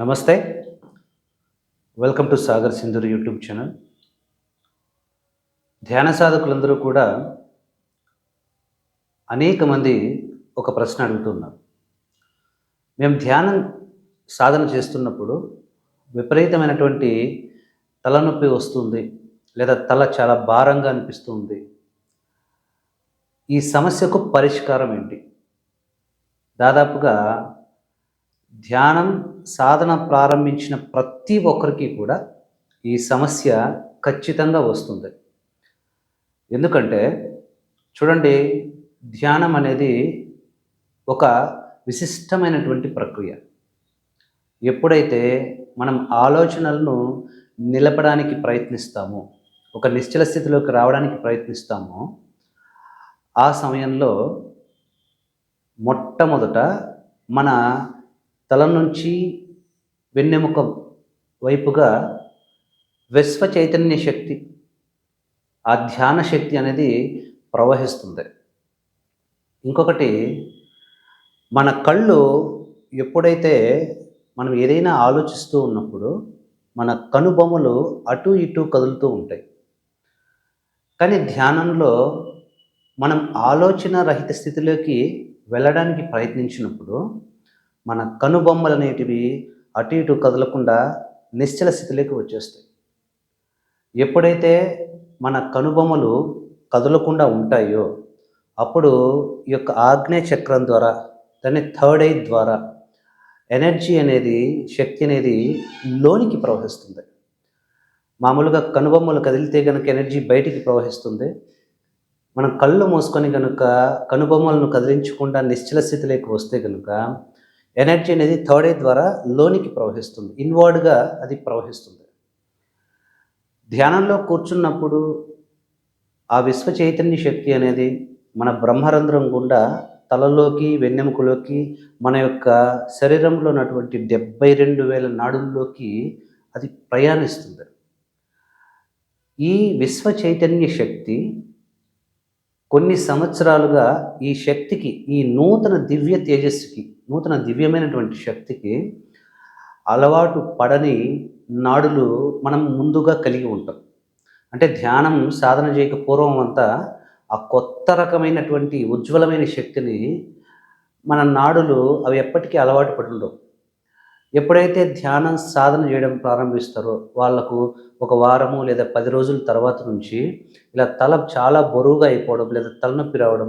నమస్తే. Welcome to Sagar Sindhur YouTube channel. ధ్యాన సాధకులందరూ కూడా అనేక మంది ఒక ప్రశ్న అడుగుతున్నారు మేము ధ్యానం సాధన చేస్తున్నప్పుడు విపరీతమైనటువంటి తలనొప్పి వస్తుంది లేదా తల చాలా భారంగా అనిపిస్తుంది. ఈ సమస్యకు పరిష్కారం ఏంటి? దాదాపుగా ధ్యానం సాధన ప్రారంభించిన ప్రతి ఒక్కరికి కూడా ఈ సమస్య ఖచ్చితంగా వస్తుంది. ఎందుకంటే చూడండి ధ్యానం అనేది ఒక విశిష్టమైనటువంటి ప్రక్రియ. ఎప్పుడైతే మనం ఆలోచనలను నిలపడానికి ప్రయత్నిస్తామో ఒక నిశ్చల స్థితిలోకి రావడానికి ప్రయత్నిస్తామో ఆ సమయంలో మొట్టమొదట మన తల నుంచి వెన్నెముక వైపుగా విశ్వ చైతన్య శక్తి ఆ ధ్యాన శక్తి అనేది ప్రవహిస్తుంది. ఇంకొకటి మన కళ్ళు ఎప్పుడైతే మనం ఏదైనా ఆలోచిస్తూ ఉన్నప్పుడు మన కనుబొమ్మలు అటు ఇటు కదులుతూ ఉంటాయి. కానీ ధ్యానంలో మనం ఆలోచన రహిత స్థితిలోకి వెళ్ళడానికి ప్రయత్నించినప్పుడు మన కనుబొమ్మలు అనేటివి అటు ఇటు కదలకుండా నిశ్చల స్థితిలోకి వచ్చేస్తాయి. ఎప్పుడైతే మన కనుబొమ్మలు కదలకుండా ఉంటాయో అప్పుడు ఈ యొక్క ఆగ్నేయ చక్రం ద్వారా దాన్ని థర్డ్ ఐ ద్వారా ఎనర్జీ అనేది శక్తి అనేది లోనికి ప్రవహిస్తుంది. మామూలుగా కనుబొమ్మలు కదిలితే కనుక ఎనర్జీ బయటికి ప్రవహిస్తుంది. మనం కళ్ళు మూసుకొని కనుక కనుబొమ్మలను కదిలించకుండా నిశ్చల స్థితిలోకి వస్తే కనుక ఎనర్జీ అనేది థర్డ్ ఐ ద్వారా లోనికి ప్రవహిస్తుంది. ఇన్వర్డ్గా అది ప్రవహిస్తుంది. ధ్యానంలో కూర్చున్నప్పుడు ఆ విశ్వ చైతన్య శక్తి అనేది మన బ్రహ్మరంధ్రం గుండా తలలోకి వెన్నెముకలోకి మన యొక్క శరీరంలో ఉన్నటువంటి డెబ్బై రెండు వేల నాడుల్లోకి అది ప్రయాణిస్తుంది. ఈ విశ్వ చైతన్య శక్తి కొన్ని సంవత్సరాలుగా ఈ శక్తికి ఈ నూతన దివ్య తేజస్సుకి నూతన దివ్యమైనటువంటి శక్తికి అలవాటు పడని నాడులు మనం ముందుగా కలిగి ఉంటాం. అంటే ధ్యానం సాధన చేయక పూర్వం అంతా ఆ కొత్త రకమైనటువంటి ఉజ్వలమైన శక్తిని మన నాడులు అవి ఎప్పటికీ అలవాటు పడి ఉండవు. ఎప్పుడైతే ధ్యానం సాధన చేయడం ప్రారంభిస్తారో వాళ్ళకు ఒక వారము లేదా పది రోజుల తర్వాత నుంచి ఇలా తల చాలా బరువుగా అయిపోవడం లేదా తలనొప్పి రావడం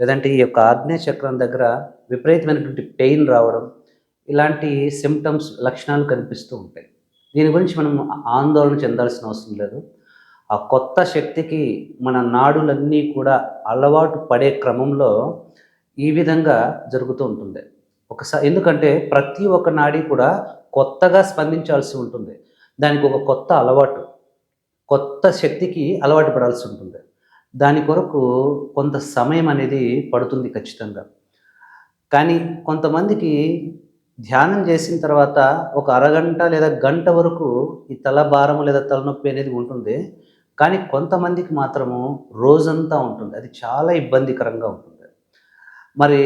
లేదంటే ఈ యొక్క ఆగ్నేయ చక్రం దగ్గర విపరీతమైనటువంటి పెయిన్ రావడం ఇలాంటి సిమ్టమ్స్ లక్షణాలు కనిపిస్తూ ఉంటాయి. దీని గురించి మనం ఆందోళన చెందాల్సిన అవసరం లేదు. ఆ కొత్త శక్తికి మన నాడులన్నీ కూడా అలవాటు పడే క్రమంలో ఈ విధంగా జరుగుతూ ఉంటుంది. ఒకసారి ఎందుకంటే ప్రతి ఒక్క నాడి కూడా కొత్తగా స్పందించాల్సి ఉంటుంది. దానికి ఒక కొత్త అలవాటు కొత్త శక్తికి అలవాటు పడాల్సి ఉంటుంది. దాని కొరకు కొంత సమయం అనేది పడుతుంది ఖచ్చితంగా. కానీ కొంతమందికి ధ్యానం చేసిన తర్వాత ఒక అరగంట లేదా గంట వరకు ఈ తల భారము లేదా తలనొప్పి అనేది ఉంటుంది. కానీ కొంతమందికి మాత్రము రోజంతా ఉంటుంది. అది చాలా ఇబ్బందికరంగా ఉంటుంది. మరి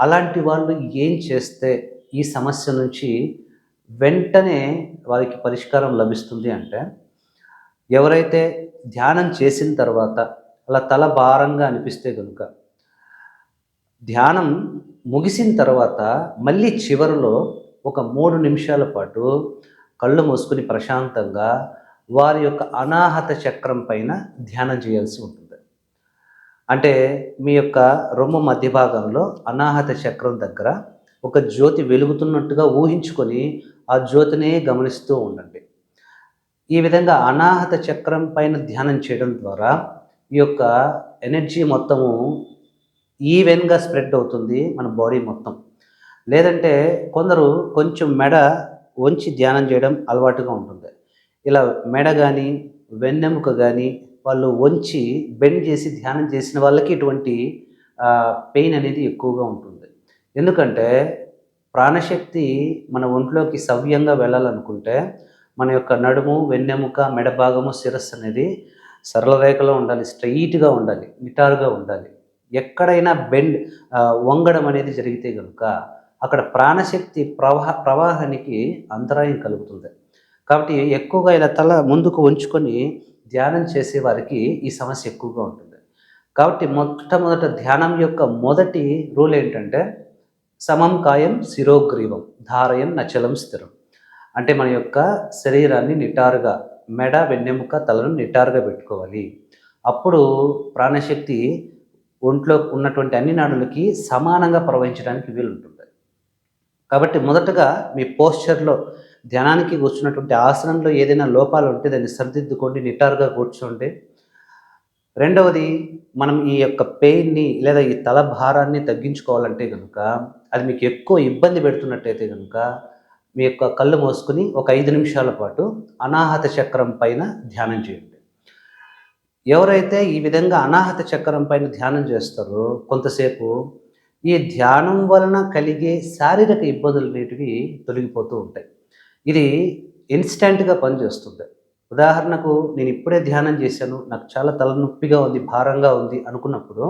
అలాంటి వాళ్ళు ఏం చేస్తే ఈ సమస్య నుంచి వెంటనే వారికి పరిష్కారం లభిస్తుంది అంటే ఎవరైతే ధ్యానం చేసిన తర్వాత అలా తల భారంగా అనిపిస్తే కనుక ధ్యానం ముగిసిన తర్వాత మళ్ళీ చివరిలో ఒక మూడు నిమిషాల పాటు కళ్ళు మూసుకుని ప్రశాంతంగా వారి యొక్క అనాహత చక్రం పైన ధ్యానం చేయాల్సి ఉంటుంది. అంటే మీ యొక్క రొమ్ము మధ్య భాగంలో అనాహత చక్రం దగ్గర ఒక జ్యోతి వెలుగుతున్నట్టుగా ఊహించుకొని ఆ జ్యోతినే గమనిస్తూ ఉండండి. ఈ విధంగా అనాహత చక్రం పైన ధ్యానం చేయడం ద్వారా ఈ యొక్క ఎనర్జీ మొత్తము ఈవెన్గా స్ప్రెడ్ అవుతుంది మన బాడీ మొత్తం. లేదంటే కొందరు కొంచెం మెడ వంచి ధ్యానం చేయడం అలవాటుగా ఉంటుంది. ఇలా మెడ కానీ వెన్నెముక కానీ వాళ్ళు వంచి బెండ్ చేసి ధ్యానం చేసిన వాళ్ళకి ఇటువంటి పెయిన్ అనేది ఎక్కువగా ఉంటుంది. ఎందుకంటే ప్రాణశక్తి మన ఒంట్లోకి సవ్యంగా వెళ్ళాలనుకుంటే మన యొక్క నడుము వెన్నెముక మెడ భాగము శిరస్సు అనేది సరళ రేఖలో ఉండాలి స్ట్రైట్గా ఉండాలి నిటారుగా ఉండాలి. ఎక్కడైనా బెండ్ వంగడం అనేది జరిగితే కనుక అక్కడ ప్రాణశక్తి ప్రవాహ ప్రవాహానికి అంతరాయం కలుగుతుంది. కాబట్టి ఎక్కువగా ఇలా తల ముందుకు ఉంచుకొని ధ్యానం చేసే వారికి ఈ సమస్య ఎక్కువగా ఉంటుంది. కాబట్టి మొట్టమొదట ధ్యానం యొక్క మొదటి రూల్ ఏంటంటే సమం కాయం శిరోగ్రీవం ధారయం నచలం స్థిరం. అంటే మన యొక్క శరీరాన్ని నిటారుగా మెడ వెన్నెముక తలను నిటారుగా పెట్టుకోవాలి. అప్పుడు ప్రాణశక్తి ఒంట్లో ఉన్నటువంటి అన్ని నాడులకి సమానంగా ప్రవహించడానికి వీలుంటుంది. కాబట్టి మొదటగా మీ పోస్చర్లో ధ్యానానికి కూర్చున్నటువంటి ఆసనంలో ఏదైనా లోపాలు ఉంటే దాన్ని సరిదిద్దుకోండి నిటారుగా కూర్చోండి. రెండవది మనం ఈ యొక్క పెయిన్ని లేదా ఈ తల భారాన్ని తగ్గించుకోవాలంటే కనుక అది మీకు ఎక్కువ ఇబ్బంది పెడుతున్నట్టయితే కనుక మీ యొక్క కళ్ళు మోసుకుని ఒక ఐదు నిమిషాల పాటు అనాహత చక్రం పైన ధ్యానం చేయండి. ఎవరైతే ఈ విధంగా అనాహత చక్రం పైన ధ్యానం చేస్తారో కొంతసేపు ఈ ధ్యానం వలన కలిగే శారీరక ఇబ్బందులు అనేటివి తొలగిపోతూ ఉంటాయి. ఇది ఇన్స్టెంట్గా పనిచేస్తుంది. ఉదాహరణకు నేను ఇప్పుడే ధ్యానం చేశాను నాకు చాలా తలనొప్పిగా ఉంది భారంగా ఉంది అనుకున్నప్పుడు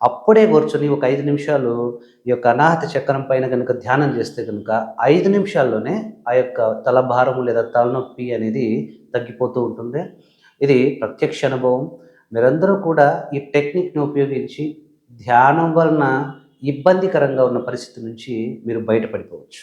అప్పుడే కూర్చొని ఒక ఐదు నిమిషాలు ఈ యొక్క అనాహత చక్రం పైన కనుక ధ్యానం చేస్తే కనుక ఐదు నిమిషాల్లోనే ఆ యొక్క తలభారము లేదా తలనొప్పి అనేది తగ్గిపోతూ ఉంటుంది. ఇది ప్రత్యక్ష అనుభవం. మీరందరూ కూడా ఈ టెక్నిక్ని ఉపయోగించి ధ్యానం వలన ఇబ్బందికరంగా ఉన్న పరిస్థితి నుంచి మీరు బయటపడిపోవచ్చు.